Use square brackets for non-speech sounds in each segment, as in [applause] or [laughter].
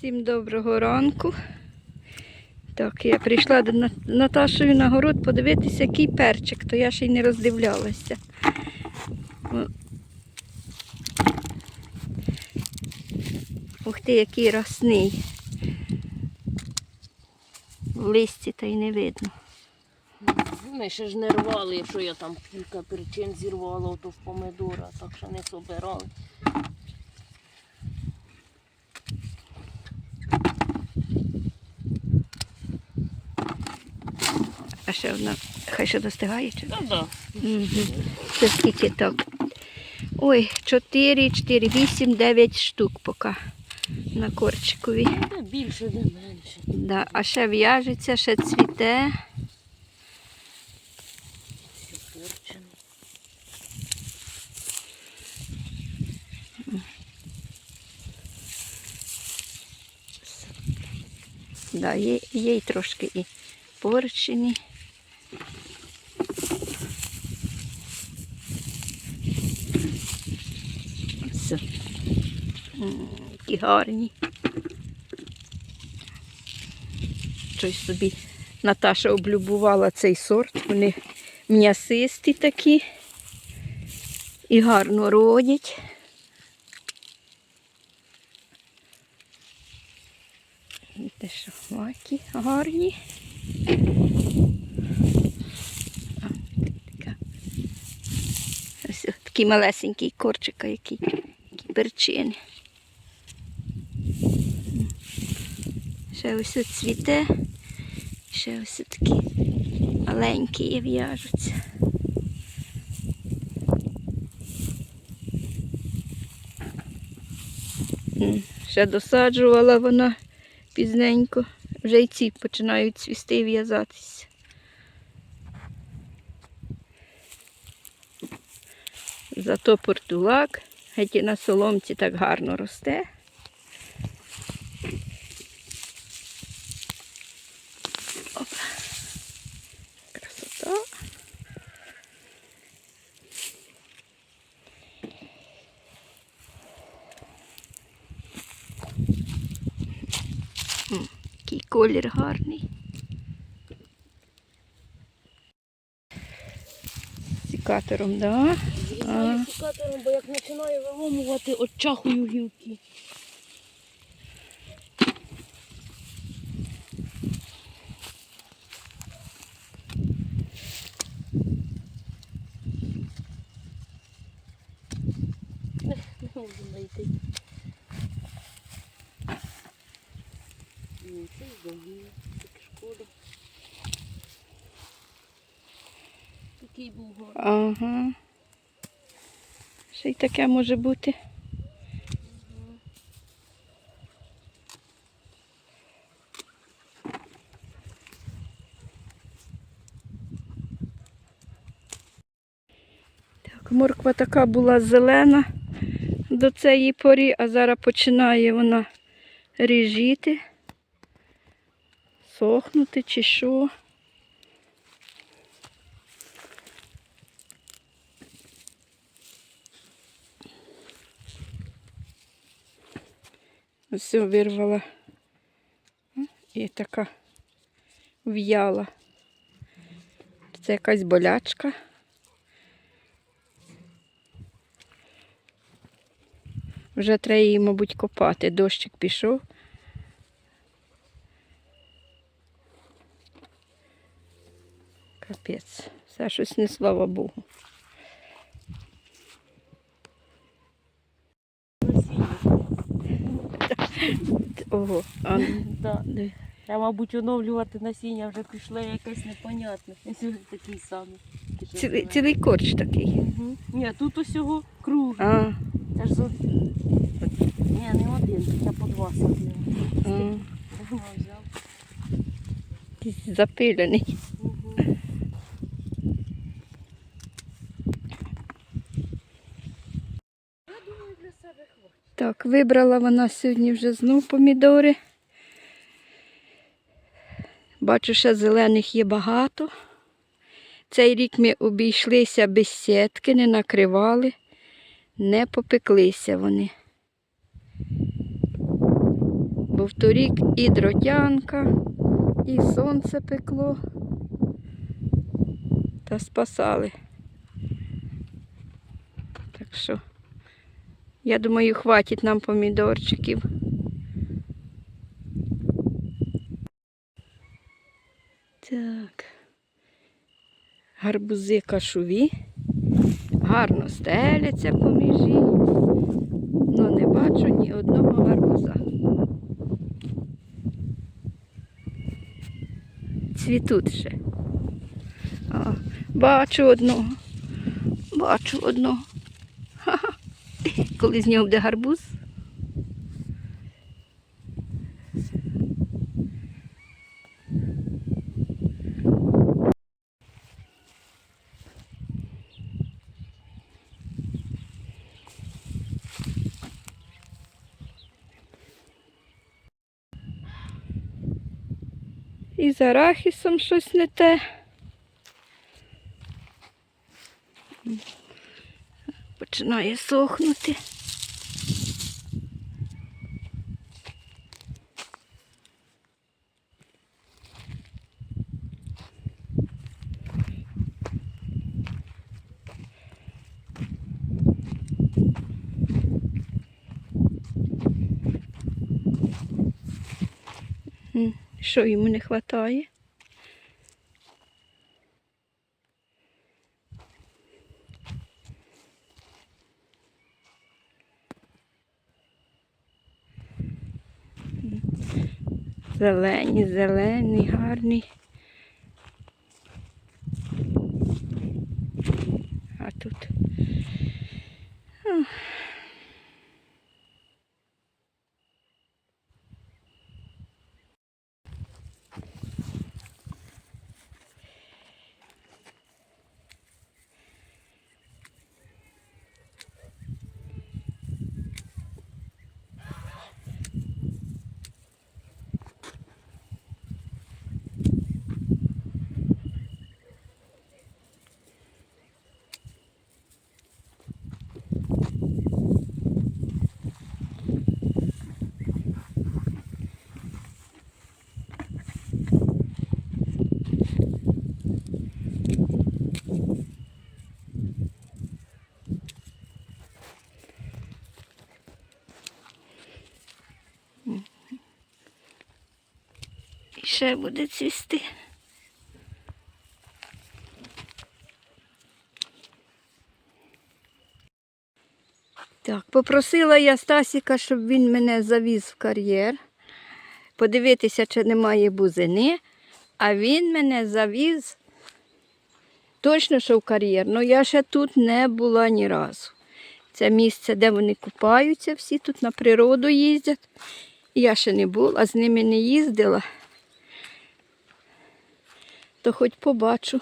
Всім доброго ранку. Так, я прийшла до На- Наташою на город подивитися, який перчик, то я ще й не роздивлялася. Ух ти, який росний. В листі та й не видно. Ми ще ж не рвали, якщо я там кілька причин зірвала, то в помидора, так що не собирали. А ще вона хай ще достигає чи? Та да. Угу. Це скільки так? Ой, 4, 4, 8, 9 штук поки на корчикові. Де більше, де менше. Да. А ще в'яжеться, ще цвіте. Да, є, є й трошки і порчені. М, Які гарні. Щось собі Наташа облюбувала цей сорт. Вони м'ясисті такі і гарно родять. Те, що макі гарні. Ось такий малесенький корчика, який, які перчини. Ще ось от цвіте, ще ось такі маленькі і в'яжуться. Ще досаджувала вона пізненько. Вже й ці починають цвісти і в'язатися. Зато портулак, геть на соломці так гарно росте. Красота. Який колір гарний. Сікатором, да? Зрізаю секатором, бо як починаю виломувати, очахую гілки. Не, можу знайти. Ні, це здобує, так шкода. Такий був. Ага. Ще й таке може бути. Так, морква така була зелена до цієї порі, а зараз починає вона ріжіти, сохнути чи що. Все вирвала. І така в'яла. Це якась болячка. Вже треба її, мабуть, копати. Дощик пішов. Капець. Все щось не слава Богу. Ого, а Да. де? Я, мабуть, оновлювати насіння вже пішло якесь непонятне. Ось він такий самий. Цілий, цілий корч такий. Угу. Ні, тут усього круг. А, Це ж зо... Ні, не один, я по два садила. а, взяв. якийсь запилений. Угу. Я думаю, для себе хватить. Так, вибрала вона сьогодні вже знов помідори. Бачу, ще зелених є багато. Цей рік ми обійшлися без сітки, не накривали, не попеклися вони. Бо в торік і дротянка, і сонце пекло. Та спасали. Так що, я думаю, хватить нам помідорчиків. Так. Гарбузи кашові. Гарно стеляться по межі. Ну не бачу ні одного гарбуза. Цвітуть ще. А, бачу одного. Бачу одного. Коли з нього буде гарбуз. І з арахісом щось не те. Починає сохнути. Що йому не вистачає? Зелені, зелений, гарний. А тут. Ще буде цвісти. Так, попросила я Стасіка, щоб він мене завіз в кар'єр, подивитися, чи немає бузини, а він мене завіз точно, що в кар'єр, але я ще тут не була ні разу. Це місце, де вони купаються, всі тут на природу їздять. Я ще не була, з ними не їздила. То хоч побачу.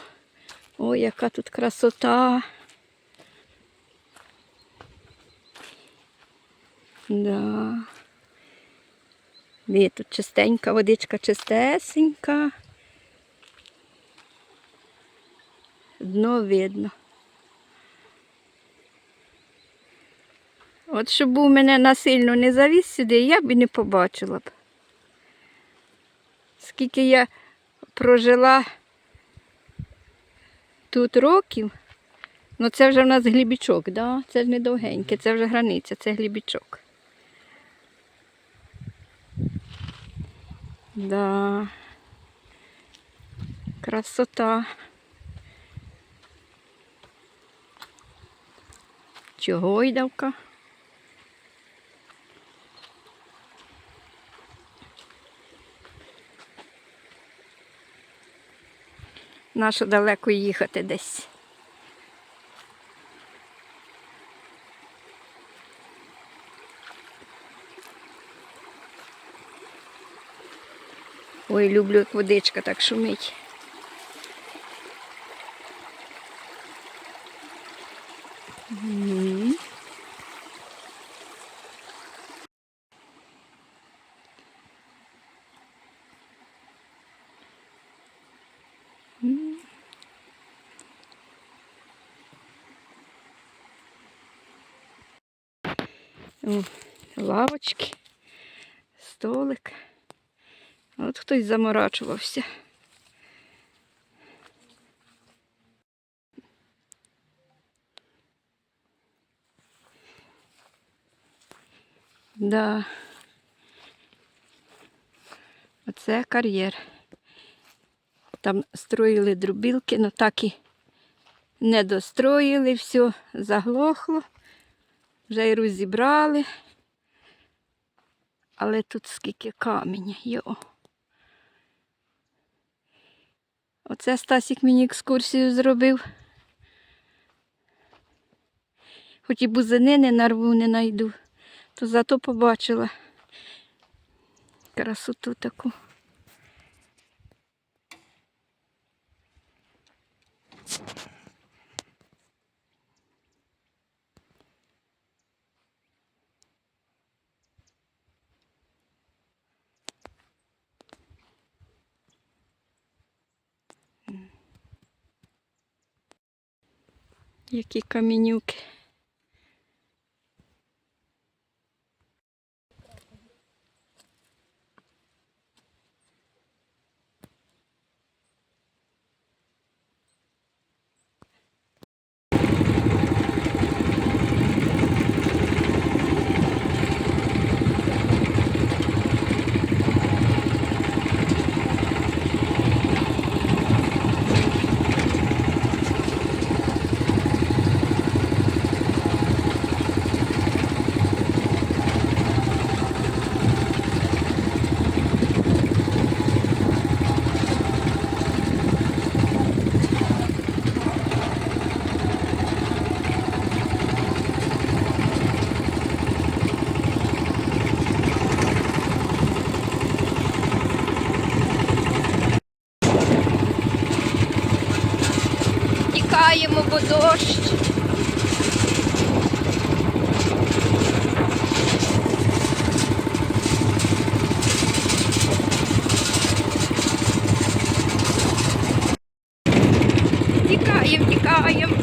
Ой, яка тут красота. Да. Де тут чистенька, водичка чистесенька. Дно видно. От щоб був мене насильно не завіз сюди, я б і не побачила б. Скільки я прожила тут років, ну це вже в нас глібічок, да? це ж не довгеньке, це вже границя, це глібічок. Да. Красота. Чого йдавка? Нащо далеко їхати десь. Ой, люблю, як водичка так шумить. Мгм. М. О, лавочки столик. От хтось заморачувався. Да. Оце кар'єр. Там строїли дробілки, але так і не достроїли, все заглохло. Вже й розібрали. Але тут скільки каміння. Йо. Оце Стасік мені екскурсію зробив. Хоч і бузини не нарву, не найду, то зато побачила красоту таку. Які камінюки. Тікаємо, бо дощ. Тікаємо, тікаємо.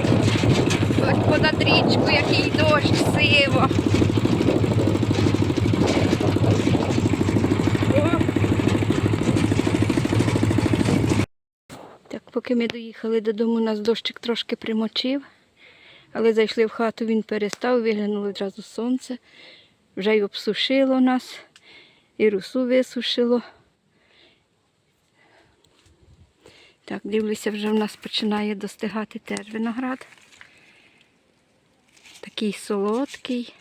Понад річку, який дощ сиво. Так, поки ми доїхали додому, нас дощик трошки примочив. Але зайшли в хату, він перестав, виглянуло одразу сонце. Вже й обсушило нас, і русу висушило. Так, дивлюся, вже в нас починає достигати теж виноград. Такий солодкий,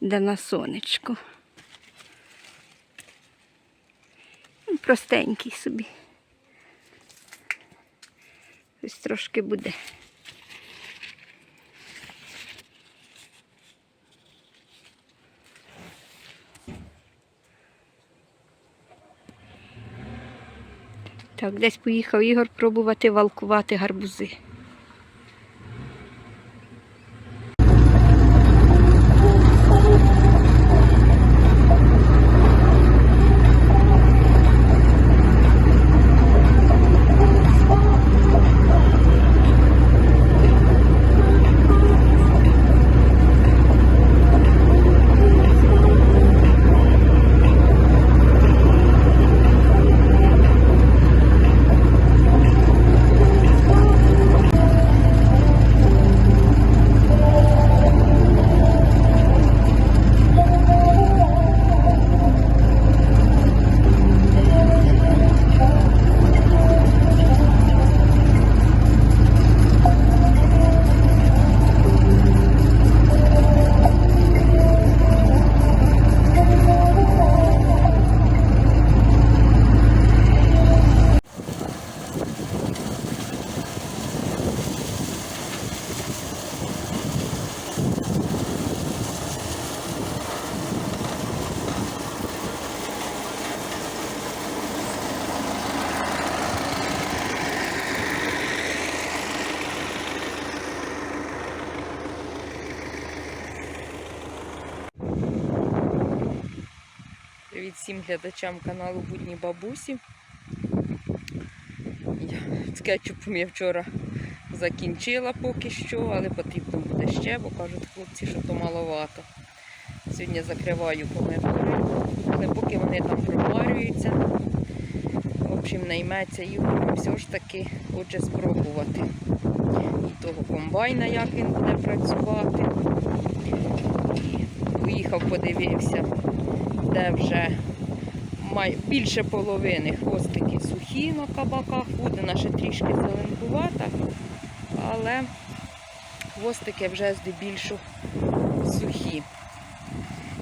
де на сонечку. Ну, Простенький собі. Ось трошки буде. Так, десь поїхав Ігор пробувати валкувати гарбузи. Глядачам каналу Будні Бабусі. Я з кетчупом я вчора закінчила поки що, але потрібно буде ще, бо кажуть хлопці, що то маловато. Сьогодні закриваю помидори, але поки вони там проварюються. В общем, найметься і все ж таки хоче спробувати і того комбайна, як він буде працювати. І поїхав, подивився, де вже. Більше половини хвостики сухі на кабаках, буде наша трішки зеленкувата, але хвостики вже здебільшого сухі.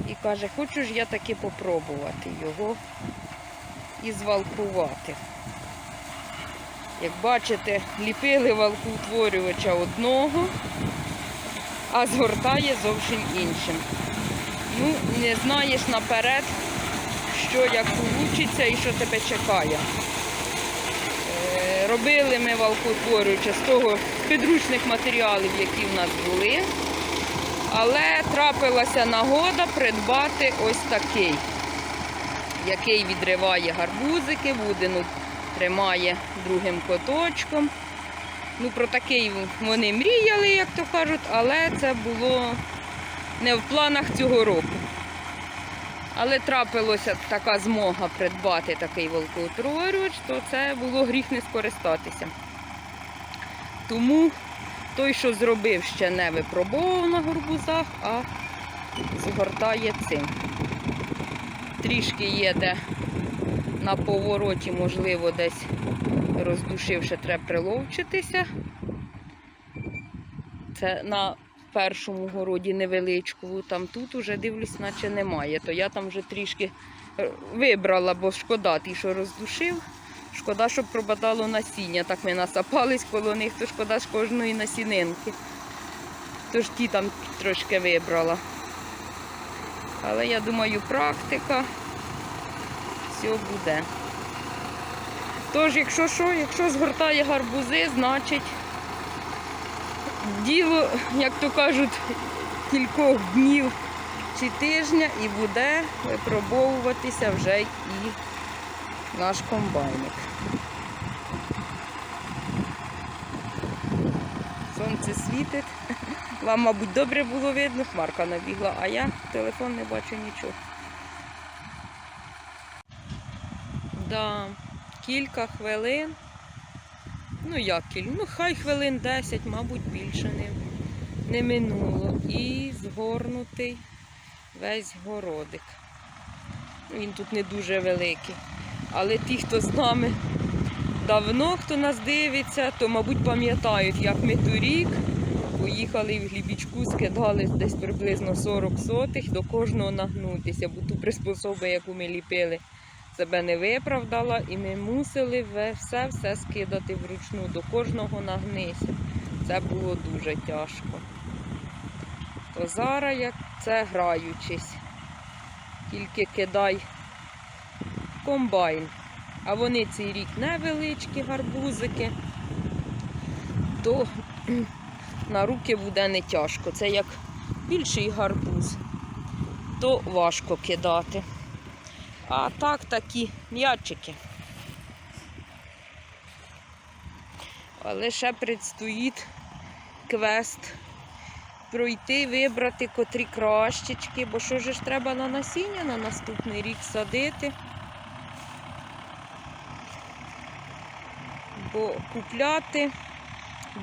І каже, хочу ж я таки попробувати його і звалкувати. Як бачите, ліпили валкоутворювача одного, а згортає зовсім іншим. Ну, не знаєш наперед, що як вийде і що тебе чекає. Е, Робили ми валкоутворювача з того підручних матеріалів, які в нас були. Але трапилася нагода придбати ось такий, який відриває гарбузики, будину тримає другим коточком. Ну, про такий вони мріяли, як то кажуть, але це було не в планах цього року. Але трапилося така змога придбати такий волкоутворювач, то це було гріх не скористатися. Тому той, що зробив, ще не випробовував на горбузах, а згортає цим. Трішки є де на повороті, можливо, десь роздушивши, треба приловчитися. Це на першому городі невеличкому, там тут уже дивлюсь, наче немає. То я там вже трішки е, вибрала, бо шкода, ті, що роздушив. Шкода, щоб пробадало насіння. Так ми насапались коло них, то шкода ж кожної насінинки. Тож ті там трошки вибрала. Але я думаю, практика все буде. Тож, якщо що, якщо згортає гарбузи, значить діло, як то кажуть, кількох днів чи тижня і буде випробовуватися вже і наш комбайник. Сонце світить. Вам, мабуть, добре було видно, хмарка набігла, а я телефон не бачу нічого. Да, кілька хвилин. Ну як кілька? Ну хай хвилин 10, мабуть, більше не, не минуло. І згорнутий весь городик. Ну, Він тут не дуже великий. Але ті, хто з нами давно, хто нас дивиться, то, мабуть, пам'ятають, як ми торік поїхали в Глібічку, скидали десь приблизно 40 сотих до кожного нагнутися, бо ту приспособу, яку ми ліпили, себе не виправдала, і ми мусили все-все скидати вручну, до кожного нагнися. Це було дуже тяжко. То зараз як це граючись, тільки кидай комбайн. А вони цей рік невеличкі гарбузики, то [clears throat] на руки буде не тяжко. Це як більший гарбуз, то важко кидати. А так такі м'ячики. Але ще предстоїть квест пройти, вибрати котрі кращечки, бо що ж треба на насіння на наступний рік садити. Бо купляти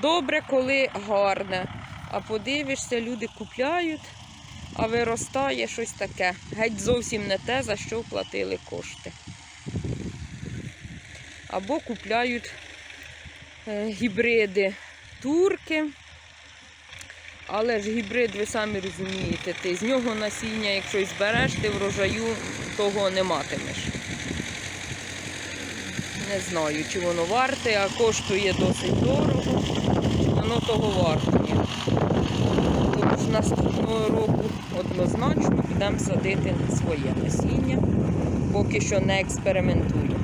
добре, коли гарне. А подивишся, люди купляють, а виростає щось таке. Геть зовсім не те, за що платили кошти. Або купляють е, гібриди турки. Але ж гібрид, ви самі розумієте, ти з нього насіння, якщо й збереш, ти врожаю того не матимеш. Не знаю, чи воно варте, а коштує досить дорого. Воно того вартує. Тому з наступного року однозначно будемо садити своє насіння. Поки що не експериментую.